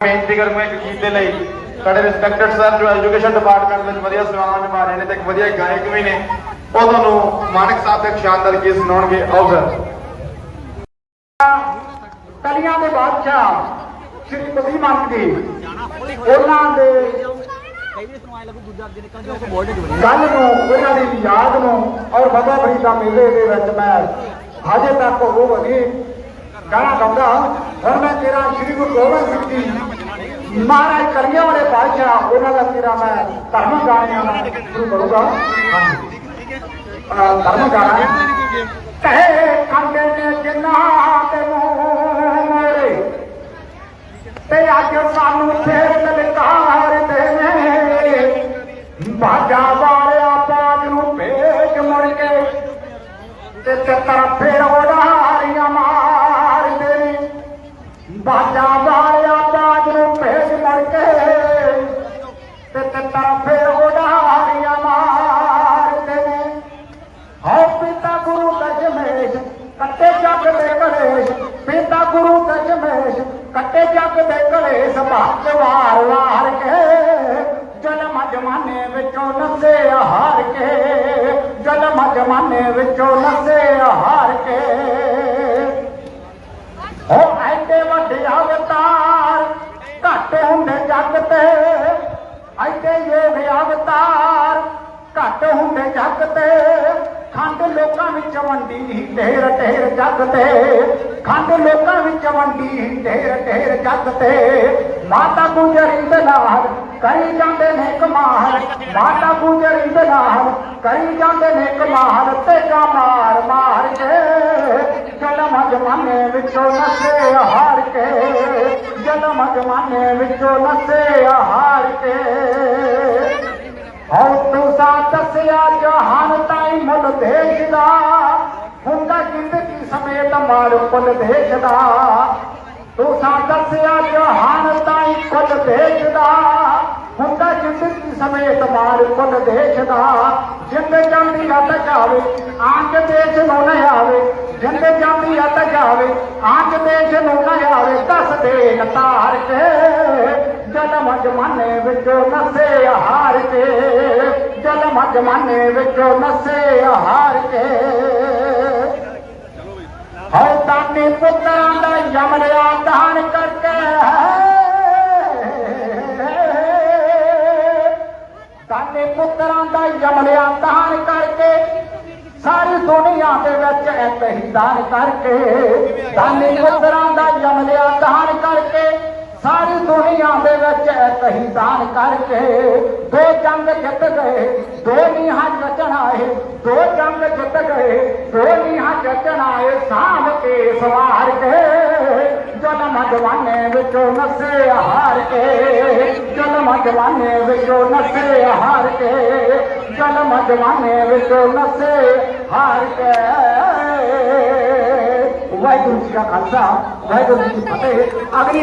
ਬੇਨਤੀ ਕਰੂੰਗਾ ਇੱਕ ਗੀਤ ਦੇ ਲਈ। ਸਾਡੇ ਰਿਸਪੈਕਟਡ ਸਰ ਜੋ ਐਜੂਕੇਸ਼ਨ ਡਿਪਾਰਟਮੈਂਟ ਵਿੱਚ ਵਧੀਆ ਸੇਵਾਵਾਂ ਨਿਭਾ ਰਹੇ ਨੇ ਤੇ ਇੱਕ ਵਧੀਆ ਗਾਇਕ ਵੀ ਨੇ, ਉਹ ਤੁਹਾਨੂੰ ਮਾਨਕ ਸਾਹਿਬ ਦੇ ਇੱਕ ਸ਼ਾਨਦਾਰ ਗੀਤ ਸੁਣਾਉਣਗੇ। ਆਓ ਸਰ ਕਲੀਆਂ ਦੇ ਬਾਦਸ਼ਾਹ, ਸ਼੍ਰੀ ਕਬੀ ਮਾਨ ਜੀ, ਉਹਨਾਂ ਦੇ ਗੱਲ ਨੂੰ, ਉਹਨਾਂ ਦੀ ਯਾਦ ਨੂੰ ਔਰ ਬਾਬਾ ਫਰੀਦ ਮੇਲੇ ਦੇ ਵਿੱਚ ਮੈਂ ਹਜੇ ਤੱਕ ਉਹ ਵਧੀ ਕਹਿਣਾ ਚਾਹੁੰਦਾ ਹੁਣ ਮੈਂ ਤੇਰਾ ਸ਼੍ਰੀ ਗੁਰੂ ਗੋਬਿੰਦ ਸਿੰਘ ਜੀ, ਮਹਾਰਾਜ ਕਰੀਆਂ ਵਾਲੇ ਬਾਦਸ਼ਾਹ ਉਹਨਾਂ ਦਾ ਤੇਰਾ ਮੈਂ ਧਰਮ ਗਾਣਿਆਂ ਨਾਲ ਸ਼ੁਰੂ ਕਰੂੰਗਾ। ਧਰਮ ਗਾਣਾ। ਕਹੇ ਕੰਡੇ ਨੇ ਜਿੰਨਾ ਤੇ ਮੋਰੇ, ਤੇ ਅੱਜ ਸਾਨੂੰ ਫੇਰ ਲਲਕਾਰ ਦੇ ਨੇ ਬਾਜਾ ਵਾਲਿਆ ਬਾਜ ਨੂੰ ਭੇਜ ਮੁੜ ਕੇ, ਤੇ ਚੱਤਰ ਫੇਰ ਉਡਾਰੀਆਂ ਬਾਜਾ ਵਾਲਿਆ ਬਾਜ ਨੂੰ ਭੇਜ ਮੁੜ ਕੇ ਤੇ ਚੱਤਰ ਫੇਰ ਉਡਾਰੀਆਂ ਮਾਰਦੇ ਨੇ ਹਉ ਪਿਤਾ ਗੁਰੂ ਦਸ਼ਮੇਸ਼ ਕੱਟੇ ਜੱਗ ਦੇ ਕਲੇਸ਼। ਪਿਤਾ ਗੁਰੂ ਦਸ਼ਮੇਸ਼ ਕੱਟੇ ਜੱਗ ਦੇ ਕਲੇਸ਼ ਭਗਤ ਵਾਰ ਵਾਰ ਕੇ। ਜਨਮ ਜਮਾਨੇ ਵਿੱਚੋਂ ਨਸੇ ਹਾਰ ਕੇ। ਜਨਮ ਜਮਾਨੇ ਵਿੱਚੋਂ ਨਸੇ ਹਾਰ ਕੇ। ਜੱਗ ਤੇ ਖੰਡ ਲੋਕਾਂ ਵਿੱਚ ਵੰਡੀ, ਢੇਰ ਢੇਰ ਜੱਗ ਤੇ ਖੰਡ ਲੋਕਾਂ ਵਿੱਚ ਵੰਡੀ, ਢੇਰ ਢੇਰ ਜੱਗ ਤੇ ਮਾਤਾ ਗੁਜਰੀ ਦੇ ਨਾਲ ਕਰੀ ਜਾਂਦੇ ਨੇ ਕਮਾਲ ਮਾਤਾ ਗੁਜਰੀ ਦੇ ਨਾਲ ਕਰੀ ਜਾਂਦੇ ਨੇ ਕਮਾਲ ਤੇ ਮਾਰ ਮਾਰ ਕੇ, ਜਨਮ ਜਮਾਨੇ ਵਿੱਚੋਂ ਨਸੇ ਹਾਰ ਕੇ। ਜਨਮ ਜਮਾਨੇ ਵਿੱਚੋਂ ਨਸੇ ਹਾਰ ਕੇ। ਹਉ ਤੁਸਾਂ ਦੱਸਿਆ ਜਾ ਤਾਈ ਮੁੱਲ ਦੇਸ਼ ਦਾ ਹੁੰਦਾ ਜ਼ਿੰਦਗੀ ਸਮੇਤ ਮਾਰ ਕੁੱਲ ਦੇਸ਼ ਦਾ ਤੁਸਾਂ ਦੱਸਿਆ, ਜਹਾਨ ਤਾਈ ਕੁੱਲ ਦੇਸ਼ ਦਾ ਹੁੰਦਾ ਜ਼ਿੰਦਗੀ ਸਮੇਤ ਮਾਰ ਕੁੱਲ ਦੇਸ਼ ਦਾ ਜਿੰਦ ਜਾਂਦੀ ਆ ਤਾਂ ਜਾਵੇ, ਆਂਜ ਦੇਸ਼ ਨੂੰ ਨਾ ਆਵੇ। ਜਿੰਦ ਜਾਂਦੀ ਆ ਤਾਂ ਜਾਵੇ, ਆਂਜ ਦੇਸ਼ ਨੂੰ ਨਾ ਆਵੇ। ਦੱਸ ਦੇ ਨਤਾਰ ਕੇ, ਜਨਮ ਜਮਾਨੇ ਵਿੱਚੋਂ ਨਸੇ ਹਾਰ ਕੇ। ਜਨਮ ਜਮਾਨੇ ਵਿੱਚੋਂ ਨਸੇ ਹਾਰ ਕੇ। ਹਉ ਤਾਨੇ ਪੁੱਤਰਾਂ ਦਾ ਯਮਲਿਆ ਦਾਨ ਕਰਕੇ। ਤਾਨੇ ਪੁੱਤਰਾਂ ਦਾ ਯਮਲਿਆ ਦਾਨ ਕਰਕੇ ਸਾਰੀ ਦੁਨੀਆ ਦੇ ਵਿੱਚ ਇੱਕ ਹੀ ਦਾਨ ਕਰਕੇ। ਤਾਨੇ ਪੁੱਤਰਾਂ ਦਾ ਯਮਲਿਆ ਦਾਨ कहीं दान करके। दो जंग जित गए दो नीहा जचन आए दो जंग जित गए दो नीहा जचन आए साम के सवार के। जन मगवाने विचो नसे हार के। जल मगवाने विचो नसे हार के। जल मगवाने विचो नसे हार के। वाहेगुरु जी का खालसा वाहेगुरु जी की फतेह। अगली